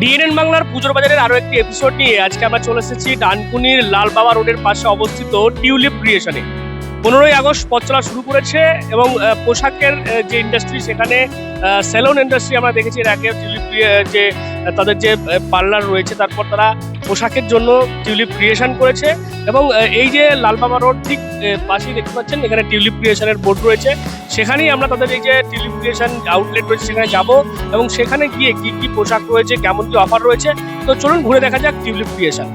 DNN বাংলার পুজোর বাজারের আরও একটি এপিসোড নিয়ে আজকে আমরা চলে এসেছি ডানকুনির লাল বাবা রোডের পাশে অবস্থিত টিউলিপ ক্রিয়েশনে পনেরোই আগস্ট পথ চলা শুরু করেছে এবং পোশাকের যে ইন্ডাস্ট্রি সেখানে সেলন ইন্ডাস্ট্রি আমরা দেখেছি, এর আগে টিউলিপ যে তাদের যে পার্লার রয়েছে, তারপর তারা পোশাকের জন্য টিউলিপ ক্রিয়েশন করেছে এবং এই যে লালবাবা রোড ঠিক পাশেই দেখতে পাচ্ছেন, এখানে টিউলিপ ক্রিয়েশনের বোর্ড রয়েছে। সেখানেই আমরা তাদের এই যে টিউলিপ ক্রিয়েশন আউটলেট রয়েছে, সেখানে যাব এবং সেখানে গিয়ে কি কি পোশাক রয়েছে, কেমন কি অফার রয়েছে, তো চলুন ঘুরে দেখা যাক টিউলিপ ক্রিয়েশন।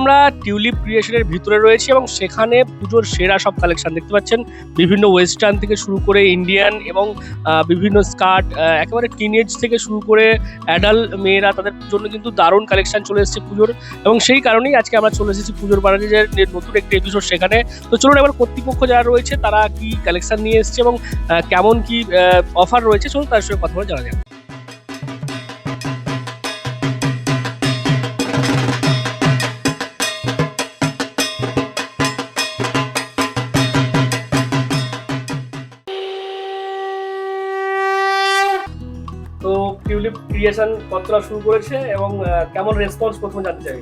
আমরা টিউলিপ ক্রিয়েশনের ভিতরে রয়েছি এবং সেখানে পুজোর সেরা সব কালেকশন দেখতে পাচ্ছেন। বিভিন্ন ওয়েস্টার্ন থেকে শুরু করে ইন্ডিয়ান এবং বিভিন্ন স্কার্ট একেবারে টিনেজ থেকে শুরু করে অ্যাডাল্ট মেয়েরা তাদের জন্য কিন্তু দারুণ কালেকশন চলে এসেছে পুজোর। এবং সেই কারণেই আজকে আমরা চলে এসেছি পুজোর যে নতুন একটি এপিসোড সেখানে। তো চলুন এবার কর্তৃপক্ষ যারা রয়েছে তারা কি কালেকশন নিয়ে এসেছে এবং কেমন কি অফার রয়েছে, চলুন তার সঙ্গে কথা বলে জানা যাক। ক্রিয়েশন কতটা শুরু করেছে এবং কেমন রেসপন্স প্রথমে জানতে চাই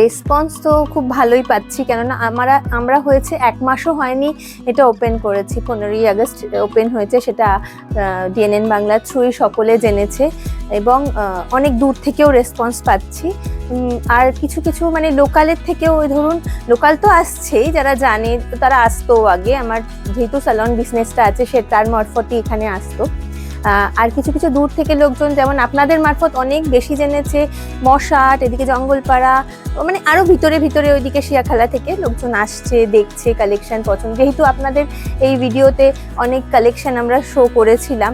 রেসপন্স তো খুব ভালোই পাচ্ছি, কেননা আমরা আমরা হয়েছে এক মাসও হয়নি এটা ওপেন করেছি। পনেরোই আগস্ট ওপেন হয়েছে, সেটা ডিএনএন বাংলা থ্রুই সকলে জেনেছে এবং অনেক দূর থেকেও রেসপন্স পাচ্ছি। আর কিছু কিছু মানে লোকালের থেকেও ওই ধরুন, লোকাল তো আসছেই, যারা জানে, তারা আসতো আগে। আমার যেহেতু স্যালন বিজনেসটা আছে, সে তার মারফতই এখানে আসতো। আর কিছু কিছু দূর থেকে লোকজন যেমন আপনাদের মারফত অনেক বেশি জেনেছে, মশাট, এদিকে জঙ্গলপাড়া মানে আরও ভিতরে ভিতরে ওইদিকে শিয়াখালা থেকে লোকজন আসছে, দেখছে কালেকশন পছন্দ। যেহেতু আপনাদের এই ভিডিওতে অনেক কালেকশন আমরা শো করেছিলাম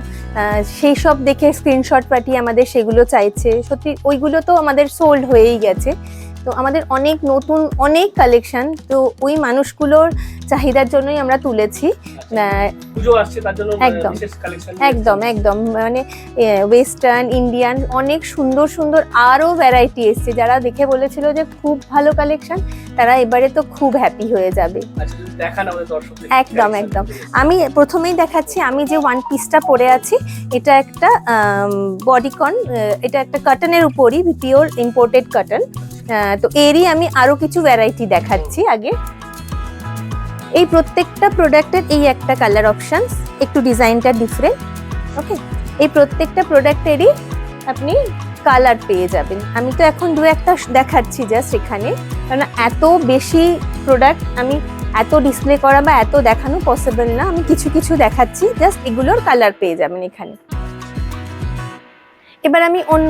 সেই সব দেখে স্ক্রিনশট পাঠিয়ে আমাদের সেগুলো চাইছে। সত্যি, ওইগুলো তো আমাদের সোল্ড হয়েই গেছে। তো আমাদের অনেক নতুন অনেক কালেকশন তো ওই মানুষগুলোর চাহিদার জন্যই আমরা তুলেছি। আহ, একদম। একদম একদম। মানে ওয়েস্টার্ন ইন্ডিয়ান অনেক সুন্দর সুন্দর আরও ভ্যারাইটি এসছে। যারা দেখে বলেছিল যে খুব ভালো কালেকশন তারা এবারে তো খুব হ্যাপি হয়ে যাবে। আচ্ছা একদম, একদম। আমি প্রথমেই দেখাচ্ছি আমি যে ওয়ান পিসটা পরে আছি এটা একটা বডিকন এটা একটা কাটনের উপরই পিওর ইম্পোর্টেড কাটন তো এরই আমি আরও কিছু ভ্যারাইটি দেখাচ্ছি আগে। এই প্রত্যেকটা প্রোডাক্টের এই একটা কালার অপশনস একটু ডিজাইনটা ডিফারেন্ট ওকে এই প্রত্যেকটা প্রোডাক্টেরই আপনি কালার পেয়ে যাবেন। আমি তো এখন দু একটা দেখাচ্ছি জাস্ট এখানে, কারণ এত বেশি প্রোডাক্ট আমি এত ডিসপ্লে করা বা এত দেখানো পসিবল না, আমি কিছু কিছু দেখাচ্ছি জাস্ট এগুলোর কালার পেয়ে যাবেন এখানে। এবার আমি অন্য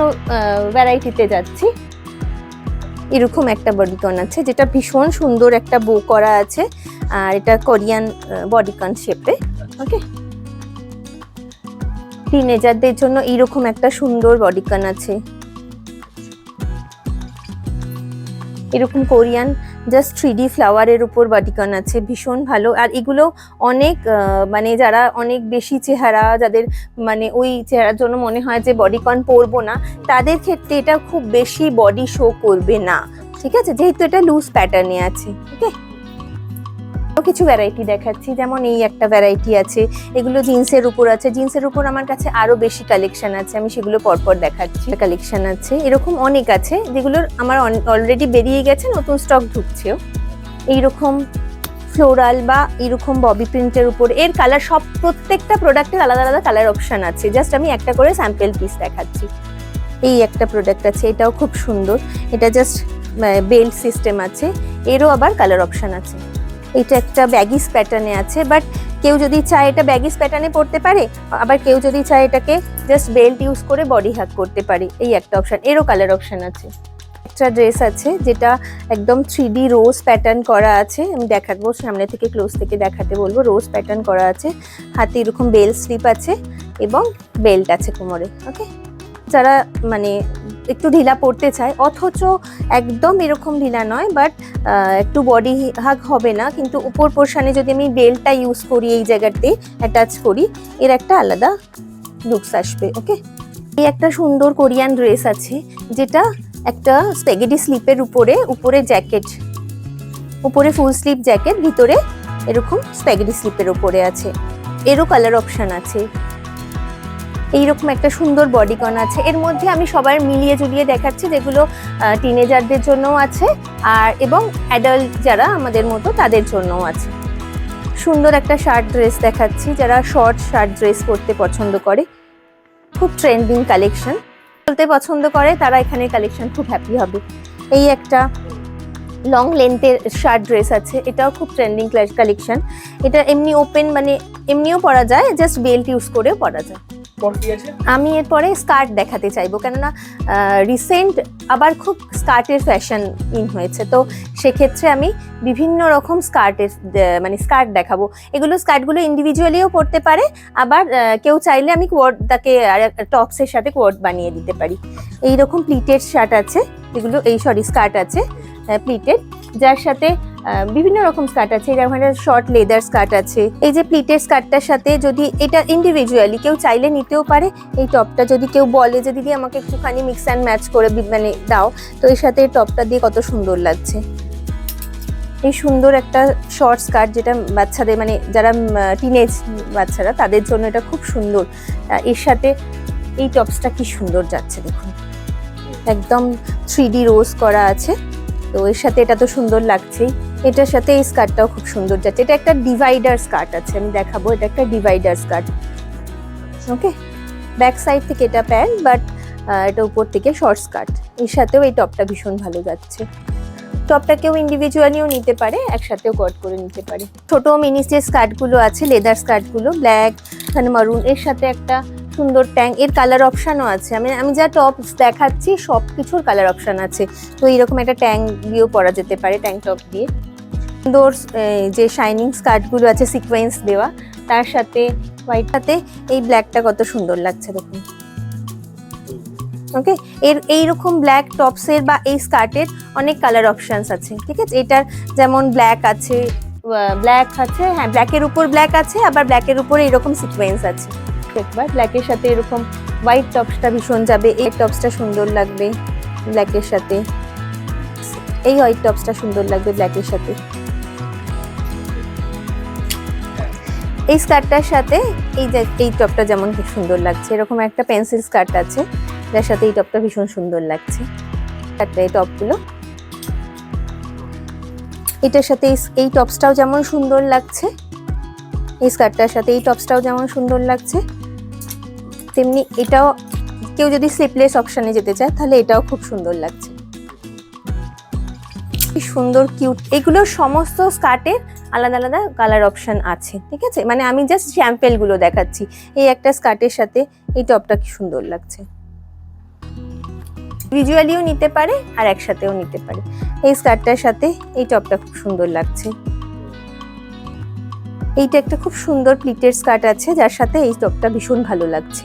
ভ্যারাইটিতে যাচ্ছি। এরকম একটা বডিকন আছে, যেটা ভীষণ সুন্দর একটা বো করা আছে, আর এটা কোরিয়ান বডিকন শেপে ওকে টিনেজারদের জন্য এরকম একটা সুন্দর বডিকন আছে। এরকম কোরিয়ান জাস্ট থ্রি ডি ফ্লাওয়ারের উপর বাটিকন আছে, ভীষণ ভালো। আর এগুলো অনেক মানে যারা অনেক বেশি চেহারা, যাদের মানে ওই চেহারার জন্য মনে হয় যে বডিকন পরবো না, তাদের ক্ষেত্রে এটা খুব বেশি বডি শো করবে না। ঠিক আছে? যেহেতু এটা লুজ প্যাটার্নে আছে ওকে কিছু ভ্যারাইটি দেখাচ্ছি। যেমন এই একটা ভ্যারাইটি আছে, এগুলো জিন্সের উপর আছে। জিন্সের উপর আমার কাছে আরও বেশি কালেকশন আছে, আমি সেগুলো পরপর দেখাচ্ছি। কালেকশন আছে, এরকম অনেক আছে, যেগুলোর আমার অলরেডি বেরিয়ে গেছে, নতুন স্টক ঢুকছেও। এইরকম ফ্লোরাল বা এরকম ববি প্রিন্টের উপর, এর কালার সব, প্রত্যেকটা প্রোডাক্টের আলাদা আলাদা কালার অপশন আছে। জাস্ট আমি একটা করে স্যাম্পেল পিস দেখাচ্ছি। এই একটা প্রোডাক্ট আছে, এটাও খুব সুন্দর। এটা জাস্ট বেল্ট সিস্টেম আছে, এরও আবার কালার অপশান আছে। এটা একটা ব্যাগিস প্যাটার্নে আছে বাট কেউ যদি চায় এটা ব্যাগিস প্যাটার্নে পড়তে পারে, আবার কেউ যদি চায় এটাকে জাস্ট বেল্ট ইউজ করে বডি হ্যাক করতে পারে, এই একটা অপশন এরও কালার অপশন আছে। একটা ড্রেস আছে যেটা একদম থ্রি ডি রোজ প্যাটার্ন করা আছে, আমি দেখাবো, সামনে থেকে ক্লোজ থেকে দেখাতে বলব রোজ প্যাটার্ন করা আছে, হাতে এরকম বেল স্লিপ আছে এবং বেল্ট আছে কোমরে ওকে যারা মানে একটু ঢিলা পড়তে চায়, অথচ একদম এরকম ঢিলা নয় বাট একটু বডি হাগ হবে না, কিন্তু উপর পোর্শনে যদি আমি বেলটা ইউজ করি এই জায়গাতে অ্যাটাচ করি, এর একটা আলাদা লুকস আসবে ওকে এই একটা সুন্দর কোরিয়ান ড্রেস আছে, যেটা একটা স্পেগেটি স্লিপের উপরে উপরে জ্যাকেট উপরে ফুল স্লিপ জ্যাকেট ভিতরে এরকম স্প্যাগেটি স্লিপের উপরে আছে। এরও কালার অপশান আছে। এইরকম একটা সুন্দর বডিকন আছে। এর মধ্যে আমি সবার মিলিয়ে জুলিয়ে দেখাচ্ছি যেগুলো টিনেজারদের জন্যও আছে আর, এবং অ্যাডাল্ট যারা আমাদের মতো তাদের জন্যও আছে। সুন্দর একটা শার্ট ড্রেস দেখাচ্ছি যারা শর্ট শার্ট ড্রেস পরতে পছন্দ করে। খুব ট্রেন্ডিং কালেকশন বলতে পছন্দ করে, তারা এখানে কালেকশন খুব হ্যাপি হবে। এই একটা লং লেন্থের শার্ট ড্রেস আছে, এটাও খুব ট্রেন্ডিং কালেকশন এটা এমনি ওপেন মানে এমনিও পরা যায় জাস্ট বেল্ট ইউজ করেও পরা যায়। আমি এরপরে স্কার্ট দেখাতে চাইব, কেননা রিসেন্ট আবার খুব স্কার্টের ফ্যাশন ইন হয়েছে। তো সেক্ষেত্রে আমি বিভিন্ন রকম স্কার্টের মানে স্কার্ট দেখাবো। এগুলো স্কার্টগুলো ইন্ডিভিজুয়ালিও পরতে পারে, আবার কেউ চাইলে আমি কোয়ার্ডটাকে টপসের সাথে কোয়ার্ড বানিয়ে দিতে পারি। এই রকম প্লিটেড শার্ট আছে, এগুলো, এই সরি স্কার্ট আছে। প্লিটেড যার সাথে বিভিন্ন রকম স্কার্ট আছে। যেমন শর্ট লেদার স্কার্ট আছে। এই যে প্লিটেড স্কার্টটার সাথে যদি এটা ইন্ডিভিজুয়ালি কেউ চাইলে নিতেও পারে, এই টপটা যদি কেউ বলে যে, দিদি, আমাকে একটুখানি মিক্স অ্যান্ড ম্যাচ করে মানে দাও, তো এর সাথে এই টপটা দিয়ে কত সুন্দর লাগছে। এই সুন্দর একটা শর্ট স্কার্ট যেটা বাচ্চাদের মানে যারা টিনেজ বাচ্চারা, তাদের জন্য এটা খুব সুন্দর। এর সাথে এই টপসটা কি সুন্দর যাচ্ছে দেখুন। একদম থ্রি ডি রোজ করা আছে। তো এর সাথে এটা তো সুন্দর লাগছেই। এটার সাথে এই স্কার্টটাও খুব সুন্দর যাচ্ছে। এটা একটা ডিভাইডার স্কার্ট আছে, আমি দেখাবো, এটা একটা divider skirt. Okay? Back side থেকে এটা প্যান্ট বাট এটা উপর থেকে শর্ট স্কার্ট। এর সাথেও এই টপটা ভীষণ ভালো যাচ্ছে। টপটা কেউ ইন্ডিভিজুয়ালিও নিতে পারে, একসাথেও কট করে নিতে পারে। ছোট মিনি যে স্কার্টগুলো আছে লেদার স্কার্টগুলো ব্ল্যাক এখানে মারুন এর সাথে একটা সুন্দর ট্যাং, এর কালার অপশানও আছে। আমি আমি যা টপ দেখাচ্ছি, সব কিছুর কালার অপশান আছে। তো এইরকম একটা ট্যাং দিয়েও পরা যেতে পারে, ট্যাং টপ দিয়ে। সুন্দর যে শাইনিং স্কার্টগুলো আছে সিকোয়েন্স দেওয়া, তার সাথে হোয়াইটটাতে এই ব্ল্যাকটা কত সুন্দর লাগছে দেখুন। ওকে এর, এইরকম ব্ল্যাক টপসের বা এই স্কার্টের অনেক কালার অপশানস আছে, ঠিক আছে? এটার যেমন ব্ল্যাক আছে ব্ল্যাক আছে হ্যাঁ ব্ল্যাকের উপর ব্ল্যাক আছে, আবার ব্ল্যাকের উপর এরকম সিকোয়েন্স আছে। একবার ব্ল্যাকের সাথে এরকম হোয়াইট টপসটা ভীষণ যাবে। এই টপসটা সুন্দর লাগবে ব্ল্যাকের সাথে। এই হোয়াইট টপসটা সুন্দর লাগবে ব্ল্যাকের সাথে। এই স্কার্টটার সাথে এই যে, এই টপটা যেমন খুব সুন্দর লাগছে। এরকম একটা পেন্সিল স্কার্ট আছে, যার সাথে এই টপটা ভীষণ সুন্দর লাগছে। একটা এই টপগুলো এটার সাথে এই টপসটাও যেমন সুন্দর লাগছে। এই স্কার্টটার সাথে এই টপসটাও যেমন সুন্দর লাগছে। তেমনি এটাও কেউ যদি স্লিপলেস অপশনে যেতে চায়, তাহলে এটাও খুব সুন্দর লাগছে। সুন্দর কিউট এগুলোর সমস্ত স্কার্টের আলাদা আলাদা কালার অপশন আছে, ঠিক আছে? মানে আমি জাস্ট স্যাম্পেলগুলো দেখাচ্ছি। এই একটা স্কার্টের সাথে এই টপটা কি সুন্দর লাগছে। ভিজুয়ালিও নিতে পারে আর একসাথেও নিতে পারে। এই স্কার্টটার সাথে এই টপটা খুব সুন্দর লাগছে। এইটা একটা খুব সুন্দর প্লিটের স্কার্ট আছে, যার সাথে এই টপটা ভীষণ ভালো লাগছে।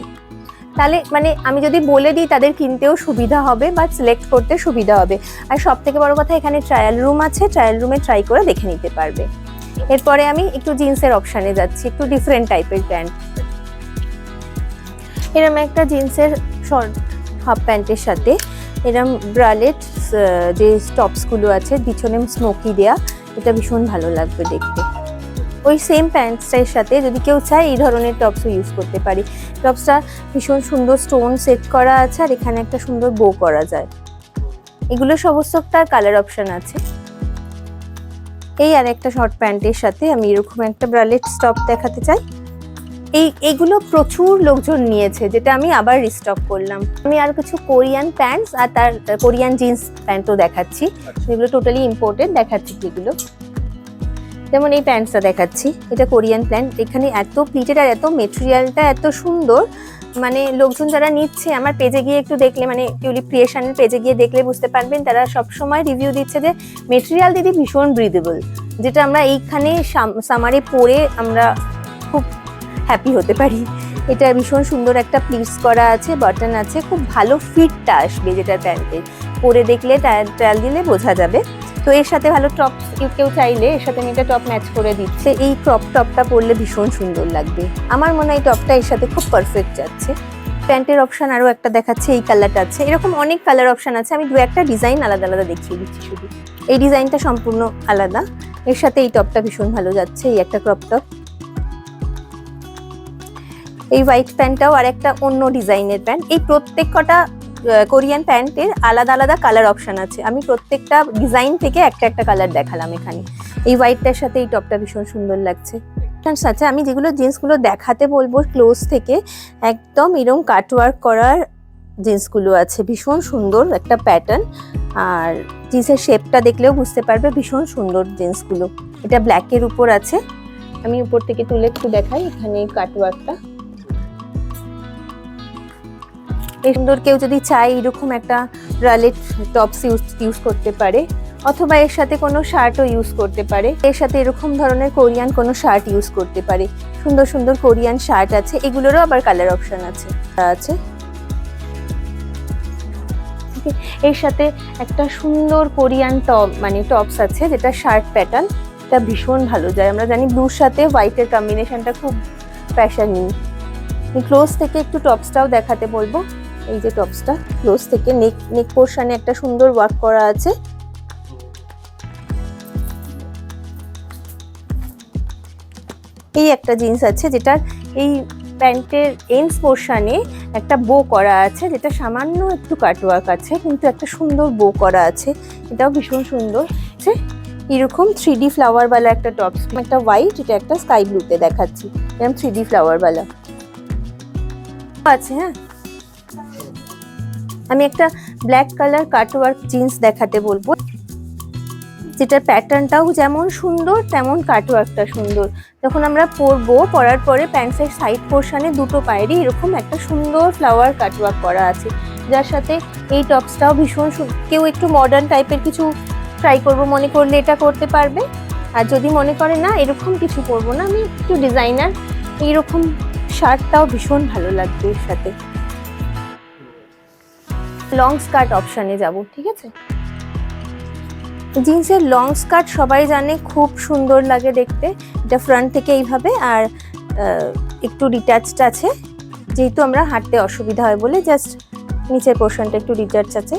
তাহলে মানে আমি যদি বলে দিই তাদের কিনতেও সুবিধা হবে বা সিলেক্ট করতে সুবিধা হবে। আর সব থেকে বড় কথা এখানে ট্রায়াল রুম আছে ট্রায়াল রুমে ট্রাই করে দেখে নিতে পারবে। এরপরে আমি একটু জিন্সের অপশানে যাচ্ছি, একটু ডিফারেন্ট টাইপের প্যান্ট। এরম একটা জিন্সের শর্ট হাফ প্যান্টের সাথে এরম ব্রালেট যে টপসগুলো আছে পিছনে স্মোকি দেয়া, এটা ভীষণ ভালো লাগবে দেখতে। ওই সেম প্যান্টসের সাথে যদি কেউ চায় এই ধরনের টপসও ইউজ করতে পারি। টপসটা ভীষণ সুন্দর স্টোন সেট করা আছে আর এখানে একটা সুন্দর বো করা যায়। এগুলো সমস্তটার কালার অপশান আছে। এই আর একটা শর্ট প্যান্টের সাথে আমি এরকম একটা ব্রালেট স্টপ দেখাতে চাই। এই এগুলো প্রচুর লোকজন নিয়েছে যেটা আমি আবার রিস্টক করলাম। আমি আর কিছু কোরিয়ান প্যান্টস আর তার কোরিয়ান জিন্স প্যান্টও দেখাচ্ছি। যেগুলো টোটালি ইম্পোর্টেড দেখাচ্ছি যেগুলো যেমন এই প্যান্টসটা দেখাচ্ছি, এটা কোরিয়ান প্যান্ট। এখানে এত প্লিটেড আর এত মেটেরিয়ালটা এত সুন্দর মানে লোকজন যারা নিচ্ছে, আমার পেজে গিয়ে একটু দেখলে মানে টিউলিপ ক্রিয়েশনের পেজে গিয়ে দেখলে বুঝতে পারবেন, তারা সব সময় রিভিউ দিচ্ছে যে মেটেরিয়াল দিদি ভীষণ ব্রিদেবল যেটা আমরা এইখানে সামারে পরে আমরা খুব হ্যাপি হতে পারি। এটা ভীষণ সুন্দর একটা প্লিটস করা আছে বাটন আছে, খুব ভালো ফিটটা আসবে যেটা প্যান্টের পরে দেখলে ট্রায়াল দিলে বোঝা যাবে। তো এর সাথে ভালো টপ কেউ চাইলে এর সাথে আমি একটা টপ ম্যাচ করে দিচ্ছে। এই ক্রপ টপটা পরলে ভীষণ সুন্দর লাগবে। আমার মনে হয় টপটা এর সাথে খুব পারফেক্ট যাচ্ছে। প্যান্টের অপশন আরও একটা দেখাচ্ছে, এই কালারটা আছে। এরকম অনেক কালার অপশান আছে। আমি দু একটা ডিজাইন আলাদা আলাদা দেখিয়ে দিচ্ছি শুধু। এই ডিজাইনটা সম্পূর্ণ আলাদা। এর সাথে এই টপটা ভীষণ ভালো যাচ্ছে, এই একটা ক্রপ টপ এই হোয়াইট প্যান্টটাও আর একটা অন্য ডিজাইনের প্যান্ট এই প্রত্যেক কটা কোরিয়ান প্যান্টের আলাদা আলাদা কালার অপশন আছে। আমি প্রত্যেকটা ডিজাইন থেকে একটা একটা কালার দেখালাম এখানে। এই হোয়াইটটার সাথে এই টপটা ভীষণ সুন্দর লাগছে। আছে, আমি যেগুলো জিন্সগুলো দেখাতে বলব ক্লোজ থেকে, একদম এরকম কাটওয়ার্ক করার জিন্সগুলো আছে। ভীষণ সুন্দর একটা প্যাটার্ন আর জিন্সের শেপটা দেখলেও বুঝতে পারবে ভীষণ সুন্দর জিন্সগুলো। এটা ব্ল্যাকের উপর আছে। আমি উপর থেকে তুলে একটু দেখাই এখানে কাটওয়ার্কটা সুন্দর কেউ যদি চায় এরকম একটা ব্রালেট টপস ইউজ ইউজ করতে পারে, অথবা এর সাথে কোনো শার্টও ইউজ করতে পারে, এর সাথে এরকম ধরনের কোরিয়ান কোনো শার্ট ইউজ করতে পারে। সুন্দর সুন্দর কোরিয়ান শার্ট আছে, এগুলোরও আবার কালার অপশন আছে। আছে? এর সাথে একটা সুন্দর কোরিয়ান টপ মানে টপস আছে, যেটা শার্ট প্যাটার্ন এটা ভীষণ ভালো যায়। আমরা জানি ব্লুর সাথে হোয়াইটের কম্বিনেশনটা খুব ফ্যাশনিং ক্লোজ থেকে একটু টপসটাও দেখাতে বলব। এই যে টপসটা ক্লোজ থেকে নেক নেক পোর্শনে একটা সুন্দর ওয়ার্ক করা আছে। এই একটা জিন্স আছে যেটার এই প্যান্টের এন্ডস পোর্শনে একটা বো করা আছে, যেটা সামান্য একটু কাটওয়ার্ক আছে, কিন্তু একটা সুন্দর বো করা আছে। এটাও ভীষণ সুন্দর। আছে এরকম থ্রি ডি ফ্লাওয়ারওয়ালা একটা টপস একটা হোয়াইট এটা একটা স্কাই ব্লুতে দেখাচ্ছি। এরকম থ্রি ডি ফ্লাওয়ারওয়ালা আছে হ্যাঁ? আমি একটা ব্ল্যাক কালার কাটওয়ার্ক জিন্স দেখাতে বলব। যেটার প্যাটার্নটাও যেমন সুন্দর, তেমন কাটওয়ার্কটা সুন্দর। যখন আমরা পরবো, পরার পরে প্যান্টসের সাইড পোর্শানে দুটো পায়েরই এরকম একটা সুন্দর ফ্লাওয়ার কাটওয়ার্ক করা আছে। যার সাথে এই টপসটাও ভীষণ কেউ একটু মডার্ন টাইপের কিছু ট্রাই করব, মনে করলে এটা করতে পারবে। আর যদি মনে করে না, এরকম কিছু করব না, আমি একটু ডিজাইনার এইরকম শার্টটাও ভীষণ ভালো লাগবে এর সাথে। লং স্কার্ট অপশানে যাব, ঠিক আছে? জিন্সের লং স্কার্ট সবাই জানে খুব সুন্দর লাগে দেখতে, এটা ফ্রন্ট থেকে এইভাবে আর একটু ডিট্যাচড আছে। যেহেতু আমরা হাঁটতে অসুবিধা হয় বলে জাস্ট নিচের পোর্শনটা একটু ডিট্যাচ আছে।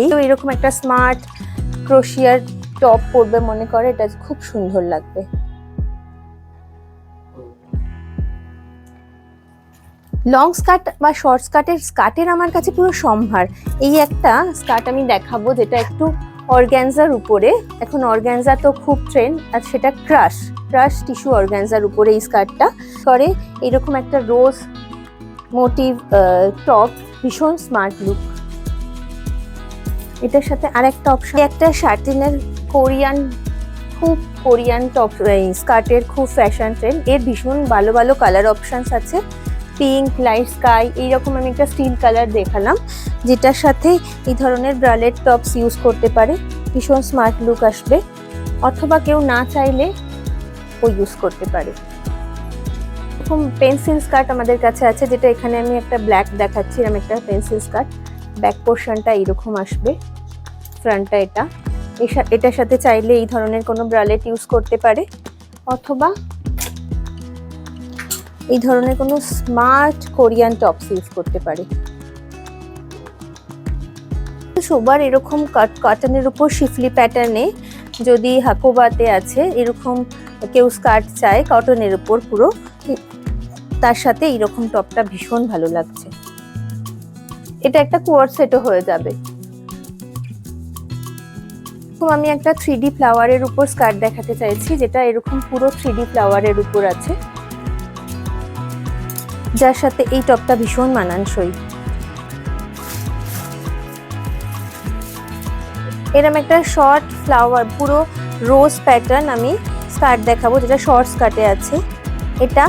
এই এরকম একটা স্মার্ট ক্রোশিয়ার টপ পরবে মনে করে, এটা খুব সুন্দর লাগবে। লং স্কার্ট বা শর্ট স্কার্টের স্কার্টের আমার কাছে পুরো সম্ভার। এই একটা স্কার্ট আমি দেখাবো যেটা একটু অর্গ্যানজার উপরে। এখন অর্গ্যানজা তো খুব ট্রেন্ড আর সেটা ক্রাশ ক্রাশ টিস্যু অর্গ্যানজার উপরে এই স্কার্টটা করে। এরকম একটা রোজ মোটিভ টপ ভীষণ স্মার্ট লুক এটার সাথে আরেকটা অপশন একটা শার্টিনের কোরিয়ান, খুব কোরিয়ান টপ স্কার্টের খুব ফ্যাশন ট্রেন্ড এর ভীষণ ভালো ভালো কালার অপশানস আছে। পিঙ্ক, লাইট স্কাই, এইরকম আমি একটা স্টিল কালার দেখালাম, যেটার সাথে এই ধরনের ব্রালেট টপস ইউজ করতে পারে। ভীষণ স্মার্ট লুক আসবে, অথবা কেউ না চাইলে ও ইউজ করতে পারে। এরকম পেন্সিল স্কার্ট আমাদের কাছে আছে, যেটা এখানে আমি একটা ব্ল্যাক দেখাচ্ছি এরকম একটা পেন্সিল স্কার্ট। ব্যাক পোর্শনটা এইরকম আসবে, ফ্রন্টটা এটা। এটার সাথে চাইলে এই ধরনের কোনো ব্রালেট ইউজ করতে পারে, অথবা এই ধরনের কোনো স্মার্ট কোরিয়ান টপস ইউজ করতে পারে। সবার এরকম কাট কটনের উপর শিফলি প্যাটার্নে যদি হাকোবাতে আছে, এরকম কেউ স্কার্ট চায় কটনের উপর পুরো, তার সাথে এইরকম টপটা ভীষণ ভালো লাগছে। এটা একটা কোয়ার সেটও হয়ে যাবে। এরকম আমি একটা থ্রি ডি ফ্লাওয়ারের উপর স্কার্ট দেখাতে চাইছি, যেটা এরকম পুরো থ্রি ডি ফ্লাওয়ারের উপর আছে। যার সাথে এই টপটা ভীষণ মানানসই। এরম একটা শর্ট ফ্লাওয়ার পুরো রোজ প্যাটার্ন আমি স্কার্ট দেখাবো, যেটা শর্ট স্কার্টে আছে। এটা,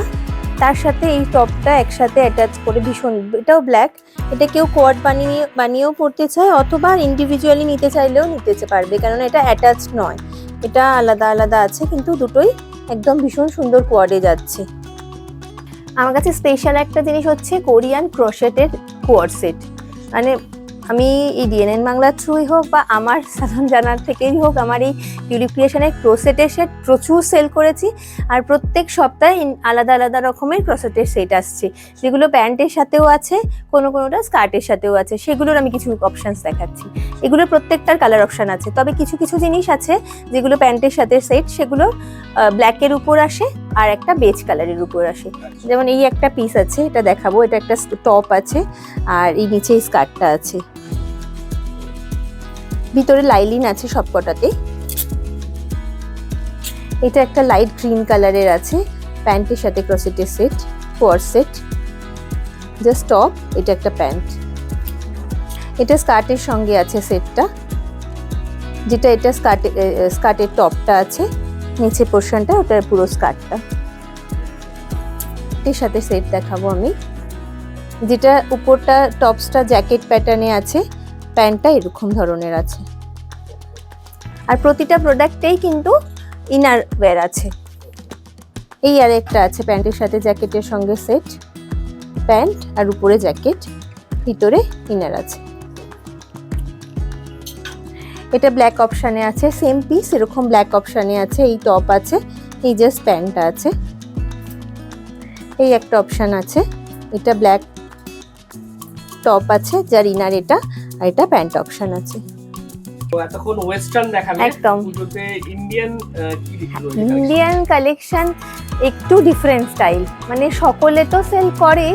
তার সাথে এই টপটা একসাথে অ্যাটাচ করে ভীষণ, এটাও ব্ল্যাক এটা কেউ কোয়াড বানিয়ে, বানিয়েও পড়তে চায়, অথবা ইন্ডিভিজুয়ালি নিতে চাইলেও নিতে পারবে, কেননা এটা অ্যাটাচ নয়। এটা আলাদা আলাদা আছে, কিন্তু দুটোই একদম ভীষণ সুন্দর কোয়াডে যাচ্ছে। আমার কাছে স্পেশাল একটা জিনিস হচ্ছে কোরিয়ান ক্রোশেটের কোয়ার সেট। মানে আমি এই ডিএনএন বাংলার থ্রুই হোক বা আমার সাধারণ জানার থেকেই হোক, আমার এই টিউলিপ ক্রিয়েশনের ক্রোসেটের সেট প্রচুর সেল করেছি আর প্রত্যেক সপ্তাহে আলাদা আলাদা রকমের ক্রোসেটের সেট আসছে। যেগুলো প্যান্টের সাথেও আছে, কোনো কোনোটা স্কার্টের সাথেও আছে, সেগুলোর আমি কিছু অপশানস দেখাচ্ছি। এগুলোর প্রত্যেকটার কালার অপশান আছে। তবে কিছু কিছু জিনিস আছে যেগুলো প্যান্টের সাথে সেট, সেগুলো ব্ল্যাকের উপর আসে আর একটা বেজ কালারের উপর আসে। যেমন এই একটা পিস আছে, এটা দেখাবো, এটা একটা টপ আছে, আর এই নিচে স্কার্টটা আছে। ভিতরে লাইলিন আছে সবকটাতে। এটা একটা লাইট গ্রিন কালারের আছে প্যান্টের সাথে ক্রসেটের সেট কোয়ার সেট জাস্ট টপ এটা একটা প্যান্ট এটা স্কার্টের সঙ্গে আছে সেটটা যেটা এটা স্কার্টে স্কার্টের টপটা আছে। নিচে পোর্শনটা ওটা পুরো স্কার্টটা। এর সাথে সেট দেখাবো আমি। যেটা উপরটা, টপসটা, জ্যাকেট প্যাটার্নে আছে, প্যান্টটা এরকম ধরনের আছে। আর প্রতিটা প্রোডাক্টেই কিন্তু ইনার ওয়্যার আছে। এই আর একটা আছে, প্যান্টের সাথে জ্যাকেটের সঙ্গে সেট। প্যান্ট আর উপরে জ্যাকেট, ভিতরে ইনার আছে। এটা ব্ল্যাক অপশানে আছে সেম পিস এরকম ব্ল্যাক অপশানে আছে এই টপ আছে এই জাস্ট প্যান্টটা আছে এই একটা অপশান আছে এটা ব্ল্যাক টপ আছে যার ইনার এটা আর এটা প্যান্ট অপশান আছে এতক্ষণ ওয়েস্টার্ন দেখালে একদম। ইন্ডিয়ান? ইন্ডিয়ান কালেকশন একটু ডিফারেন্ট স্টাইল মানে সকলে তো সেল করে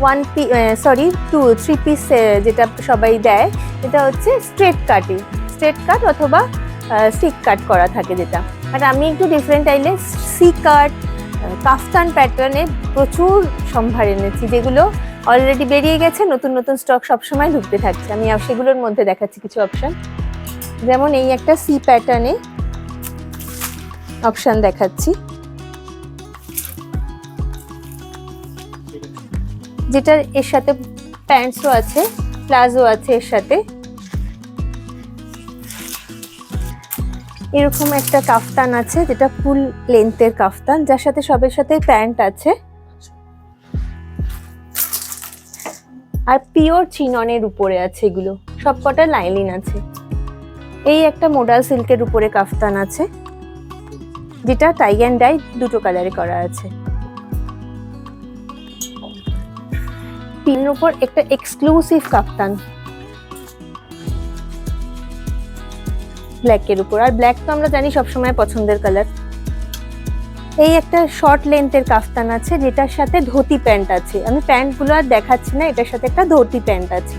one P sorry two three piece যেটা সবাই দেয় এটা হচ্ছে স্ট্রেট কাটিং স্ট্রেট কাট অথবা সিক কাট করা থাকে যেটা। আর আমি একটু ডিফারেন্ট স্টাইলে সি কাট কাফতান প্যাটার্নে প্রচুর সম্ভার এনেছি, যেগুলো অলরেডি বেরিয়ে গেছে, নতুন নতুন স্টক সবসময় ঢুকতে থাকছে। আমি সেগুলোর মধ্যে দেখাচ্ছি কিছু অপশান যেমন এই একটা সি প্যাটার্নে অপশান দেখাচ্ছি। যেটার এর সাথে প্যান্টসও আছে, প্লাজো আছে এর সাথে। এরকম একটা কাফতান আছে, যেটা ফুল লেন্থের কাফতান, যার সাথে সবের সাথে প্যান্ট আছে। আর পিওর চিননের উপরে আছে এগুলো সবকটা লাইলিন আছে। এই একটা মোডাল সিল্কের উপরে কাফতান আছে, যেটা টাই অ্যান্ড ডাই দুটো কালারে করা আছে। পিনের উপর একটা এক্সক্লুসিভ কাফতান। ব্ল্যাকের উপর। আর ব্ল্যাক তো আমরা জানি সবসময় পছন্দের কালার এই একটা শর্ট লেন্থের কাফতান আছে, যেটার সাথে ধুতি প্যান্ট আছে। আমি প্যান্টগুলো আর দেখাচ্ছি না, এটার সাথে একটা ধুতি প্যান্ট আছে।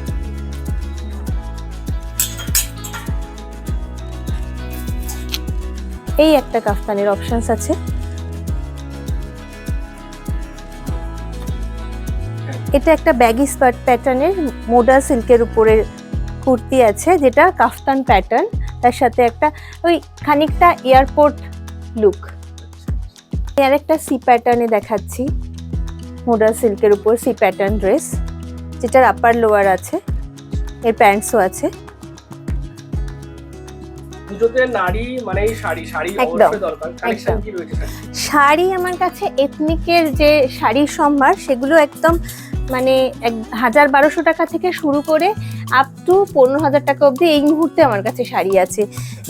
এই একটা কাফতানের অপশনস আছে। এটা একটা ব্যাগি স্কার্ট প্যাটার্নের মোডা সিল্কের উপরে কুর্তি আছে, যেটা কাফতান প্যাটার্ন তার সাথে একটা ওই খানিকটা এয়ারপোর্ট লুক। আর একটা সি প্যাটার্নে দেখাচ্ছি মোডা সিল্কের উপর সি প্যাটার্ন ড্রেস যেটার আপার লোয়ার আছে এর প্যান্টসও আছে। নারী মানে শাড়ি শাড়ি একদম, অবশ্যই দরকার। কালেকশন কি রয়েছে শাড়ি? শাড়ি আমার কাছে এথনিকের যে শাড়ির সম্ভার সেগুলো একদম মানে এক হাজার বারোশো টাকা থেকে শুরু করে আপ টু পনেরো হাজার টাকা অবধি এই মুহূর্তে আমার কাছে শাড়ি আছে।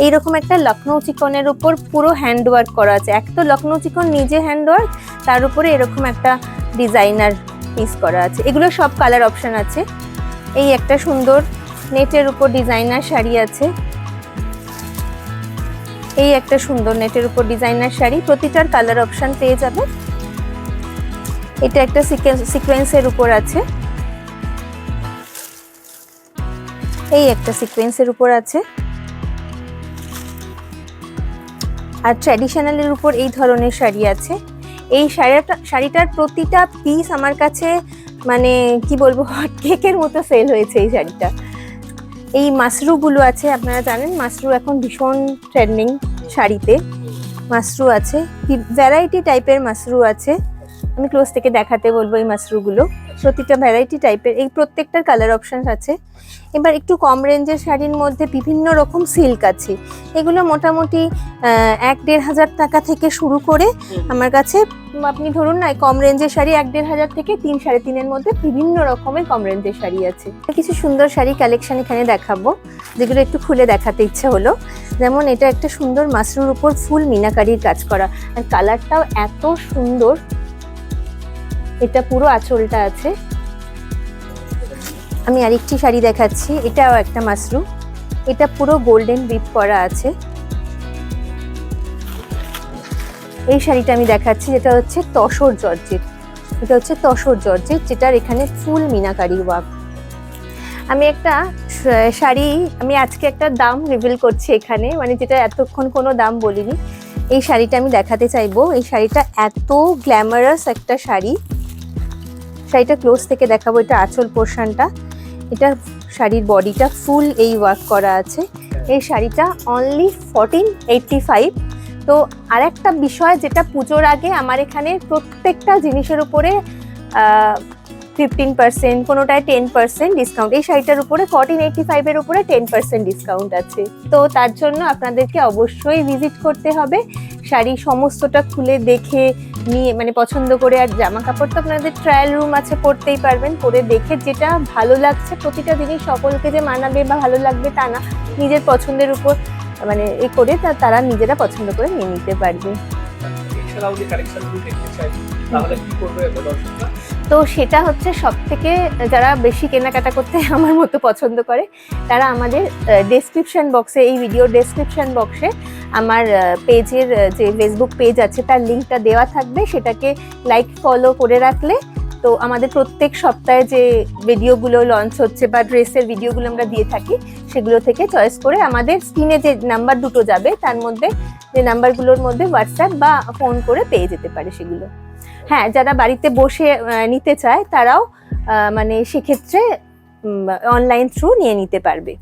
এইরকম একটা লখনৌ চিকনের উপর পুরো হ্যান্ড ওয়ার্ক করা আছে। এক তো লখনৌ চিকন নিজে হ্যান্ড ওয়ার্ক তার উপরে এরকম একটা ডিজাইনার পিস করা আছে। এগুলো সব কালার অপশান আছে। এই একটা সুন্দর নেটের উপর ডিজাইনার শাড়ি আছে। এই একটা সুন্দর নেটের উপর ডিজাইনার শাড়ি। প্রতিটার কালার অপশান পেয়ে যাবে। এটা একটা সিকোয়েন্সের উপর আছে। এই একটা সিকোয়েন্সের উপর আছে। আর ট্র্যাডিশনালের উপর এই ধরনের শাড়ি আছে। এই শাড়িটা, শাড়িটার প্রতিটা পিস আমার কাছে মানে কি বলব হট কেকের মতো সেল হয়েছে এই শাড়িটা। এই মাসরুগুলো আছে, আপনারা জানেন, মাসরু এখন ভীষণ ট্রেন্ডিং শাড়িতে। মাসরু আছে ভ্যারাইটি টাইপের মাসরু আছে। আমি ক্লোজ থেকে দেখাতে বলব এই মাসরুগুলো প্রতিটা ভ্যারাইটি টাইপের এই প্রত্যেকটার কালার অপশন আছে। এবার একটু কম রেঞ্জের শাড়ির মধ্যে বিভিন্ন রকম সিল্ক আছে। এগুলো মোটামুটি এক দেড় হাজার টাকা থেকে শুরু করে আমার কাছে আপনি ধরুন না কম রেঞ্জের শাড়ি এক দেড় হাজার থেকে তিন সাড়ে তিনের মধ্যে বিভিন্ন রকমের কম রেঞ্জের শাড়ি আছে। কিছু সুন্দর শাড়ি কালেকশন এখানে দেখাবো যেগুলো একটু খুলে দেখাতে ইচ্ছে হলো। যেমন এটা একটা সুন্দর মাসরুর উপর ফুল মিনাকারির কাজ করা। আর কালারটাও এত সুন্দর এটা পুরো আঁচলটা আছে। আমি আরেকটি শাড়ি দেখাচ্ছি, এটাও একটা মাসরু এটা পুরো গোল্ডেন বিপ করা আছে। এই শাড়িটা আমি দেখাচ্ছি, যেটা হচ্ছে তসর জর্জেট। এটা হচ্ছে তসর জর্জেট, যেটার এখানে ফুল মিনাকারি ওয়াক আমি একটা শাড়ি, আমি আজকে একটা দাম রিভিল করছি এখানে মানে যেটা এতক্ষণ কোনো দাম বলিনি। এই শাড়িটা আমি দেখাতে চাইব। এই শাড়িটা এত গ্ল্যামারাস একটা শাড়ি। শাড়িটা ক্লোজ থেকে দেখাবো, এটা আঁচল পোর্শনটা এটা শাড়ির বডিটা ফুল এই ওয়ার্ক করা আছে। এই শাড়িটা অনলি ফোরটিন এইটটি ফাইভ তো আরেকটা বিষয়, যেটা পুজোর আগে আমার এখানে প্রত্যেকটা জিনিসের উপরে ফিফটিন পার্সেন্ট কোনোটায় টেন পার্সেন্ট ডিসকাউন্ট এই শাড়িটার উপরে ফোরটিন এইটটি ফাইভের উপরে টেন পার্সেন্ট ডিসকাউন্ট আছে। তো তার জন্য আপনাদেরকে অবশ্যই ভিজিট করতে হবে। শাড়ি সমস্তটা খুলে দেখে নিয়ে মানে পছন্দ করে, আর জামা কাপড় তো আপনাদের ট্রায়াল রুম আছে, পরতেই পারবেন। পরে দেখে যেটা ভালো লাগছে, প্রতিটা জিনিস সকলকে যে মানাবে বা ভালো লাগবে তা না, নিজের পছন্দের উপর মানে এ করে তারা নিজেরা পছন্দ করে নিয়ে নিতে পারবে। এছাড়াও যে কালেকশনগুলো দেখতে চাই, তাহলে করবে দর্শকরা তো সেটা হচ্ছে সব থেকে যারা বেশি কেনাকাটা করতে আমার মতো পছন্দ করে, তারা আমাদের ডেসক্রিপশন বক্সে এই ভিডিও ডেসক্রিপশন বক্সে আমার পেজের যে ফেসবুক পেজ আছে তার লিঙ্কটা দেওয়া থাকবে। সেটাকে লাইক ফলো করে রাখলে তো আমাদের প্রত্যেক সপ্তাহে যে ভিডিওগুলো লঞ্চ হচ্ছে বা ড্রেসের ভিডিওগুলো আমরা দিয়ে থাকি, সেগুলো থেকে চয়েস করে আমাদের স্ক্রিনে যে নাম্বার দুটো যাবে, তার মধ্যে যে নাম্বারগুলোর মধ্যে হোয়াটসঅ্যাপ বা ফোন করে পেয়ে যেতে পারে সেগুলো। হ্যাঁ যারা বাড়িতে বসে নিতে চায়, তারাও মানে সেক্ষেত্রে অনলাইন থ্রু নিয়ে নিতে পারবে।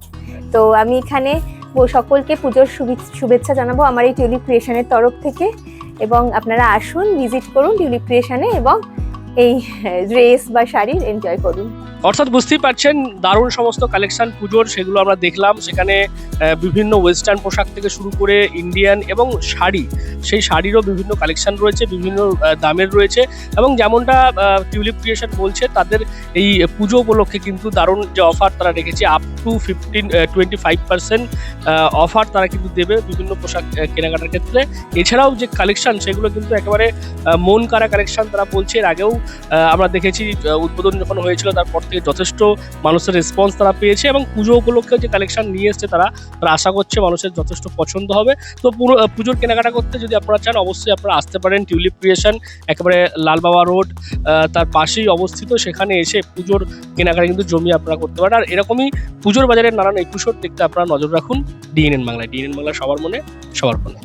তো আমি এখানে সকলকে পুজোর শুভে- শুভেচ্ছা জানাব আমার এই টিউলিপ ক্রিয়েশনের তরফ থেকে। এবং আপনারা আসুন ভিজিট করুন টিউলিপ ক্রিয়েশনে এবং এই ড্রেস বা শাড়ির এনজয় করুন। অর্থাৎ বুঝতেই পারছেন, দারুণ সমস্ত কালেকশন পুজোর সেগুলো আমরা দেখলাম। সেখানে বিভিন্ন ওয়েস্টার্ন পোশাক থেকে শুরু করে ইন্ডিয়ান এবং শাড়ি, সেই শাড়িরও বিভিন্ন কালেকশন রয়েছে, বিভিন্ন দামের রয়েছে এবং যেমনটা টিউলিপ ক্রিয়েশন বলছে, তাদের এই পুজো উপলক্ষে কিন্তু দারুণ যে অফার তারা রেখেছে up to fifteen twenty five percent offer তারা কিন্তু দেবে বিভিন্ন পোশাক কেনাকাটার ক্ষেত্রে। এছাড়াও যে কালেকশন সেগুলো কিন্তু একেবারে মন কারা কালেকশন তারা বলছে। এর আগেও আমরা দেখেছি উদ্বোধন যখন হয়েছিল, তারপর থেকে যথেষ্ট মানুষের রেসপন্স তারা পেয়েছে এবং পুজো উপলক্ষে যে কালেকশন নিয়ে এসছে তারা তারা আশা করছে মানুষের যথেষ্ট পছন্দ হবে। তো পুরো পুজোর কেনাকাটা করতে যদি আপনারা চান, অবশ্যই আপনারা আসতে পারেন টিউলিপ ক্রিয়েশন একেবারে লালবাবা রোড তার পাশেই অবস্থিত। সেখানে এসে পুজোর কেনাকাটা কিন্তু জমি আপনারা করতে পারেন। আর এরকমই পুজোর বাজারের নানান এপিসোড দেখতে আপনারা নজর রাখুন। ডিএনএন বাংলায় ডিএনএন বাংলা সবার মনে সবার মনে